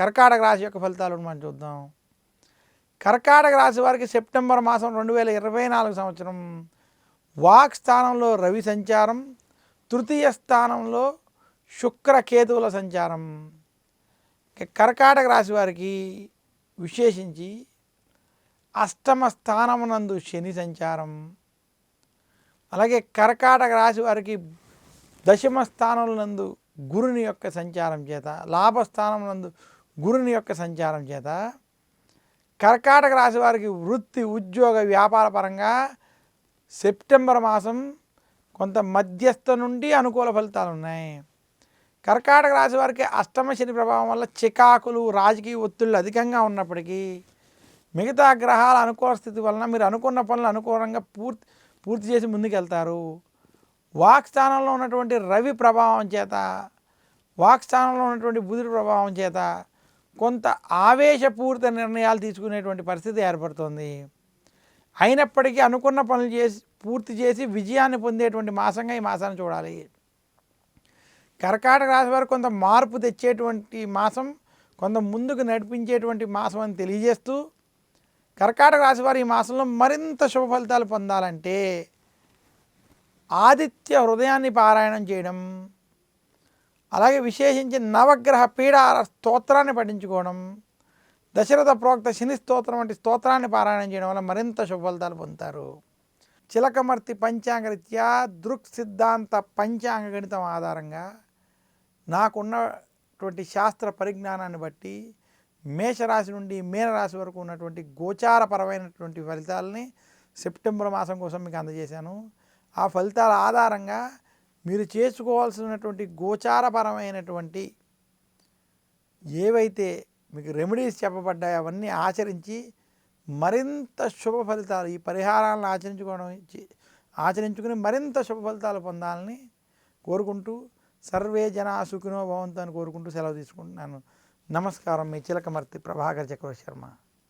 కర్కాటక రాశి యొక్క ఫలితాలను మనం చూద్దాం. కర్కాటక రాశి వారికి సెప్టెంబర్ మాసం రెండు వేల ఇరవై నాలుగు సంవత్సరం వాక్ స్థానంలో రవి సంచారం తృతీయ స్థానంలో శుక్ర కేతువుల సంచారం. కర్కాటక రాశి వారికి విశేషించి అష్టమ స్థానమునందు శని సంచారం. అలాగే కర్కాటక రాశి వారికి దశమ స్థానమునందు గురుని యొక్క సంచారం చేత లాభస్థానం నందు గురుని యొక్క సంచారం చేత కర్కాటక రాశి వారికి వృత్తి ఉద్యోగ వ్యాపార పరంగా సెప్టెంబర్ మాసం కొంత మధ్యస్థ నుండి అనుకూల ఫలితాలు ఉన్నాయి. కర్కాటక రాశి వారికి అష్టమ శని ప్రభావం వల్ల చికాకులు రాజకీయ ఒత్తిళ్ళు అధికంగా ఉన్నప్పటికీ మిగతా గ్రహాల అనుకూల స్థితి వలన మీరు అనుకున్న పనులు అనుకూలంగా పూర్తి పూర్తి చేసి ముందుకెళ్తారు. వాక్ స్థానంలో ఉన్నటువంటి రవి ప్రభావం చేత వాక్ స్థానంలో ఉన్నటువంటి బుధుడి ప్రభావం చేత కొంత ఆవేశపూరిత నిర్ణయాలు తీసుకునేటువంటి పరిస్థితి ఏర్పడుతుంది. అయినప్పటికీ అనుకున్న పనులు చేసి పూర్తి చేసి విజయాన్ని పొందేటువంటి మాసంగా ఈ మాసాన్ని చూడాలి. కర్కాటక రాశి వారు కొంత మార్పు తెచ్చేటువంటి మాసం కొంత ముందుకు నడిపించేటువంటి మాసం అని తెలియజేస్తూ కర్కాటక రాశి వారు ఈ మాసంలో మరింత శుభ ఫలితాలు పొందాలంటే ఆదిత్య హృదయాన్ని పారాయణం చేయడం అలాగే విశేషించి నవగ్రహ పీడార స్తోత్రాన్ని పఠించుకోవడం దశరథ ప్రోక్త శని స్తోత్రం వంటి స్తోత్రాన్ని పారాయణం చేయడం వల్ల మరింత శుభఫలితాలు పొందుతారు. చిలకమర్తి పంచాంగరీత్యా దృక్ సిద్ధాంత పంచాంగ గణితం ఆధారంగా నాకున్నటువంటి శాస్త్ర పరిజ్ఞానాన్ని బట్టి మేషరాశి నుండి మీనరాశి వరకు ఉన్నటువంటి గోచారపరమైనటువంటి ఫలితాలని సెప్టెంబర్ మాసం కోసం మీకు అందజేశాను. ఆ ఫలితాల ఆధారంగా మీరు చేసుకోవాల్సినటువంటి గోచారపరమైనటువంటి ఏవైతే మీకు రెమెడీస్ చెప్పబడ్డాయో అవన్నీ ఆచరించి మరింత శుభ ఫలితాలు ఈ పరిహారాలను ఆచరించుకోవడం ఆచరించుకుని మరింత శుభ ఫలితాలు పొందాలని కోరుకుంటూ సర్వే జనా సుఖినో భవంతు అని కోరుకుంటూ సెలవు తీసుకుంటున్నాను. నమస్కారం. మీ చిలకమర్తి ప్రభాకర్ చక్రవర్తి శర్మ.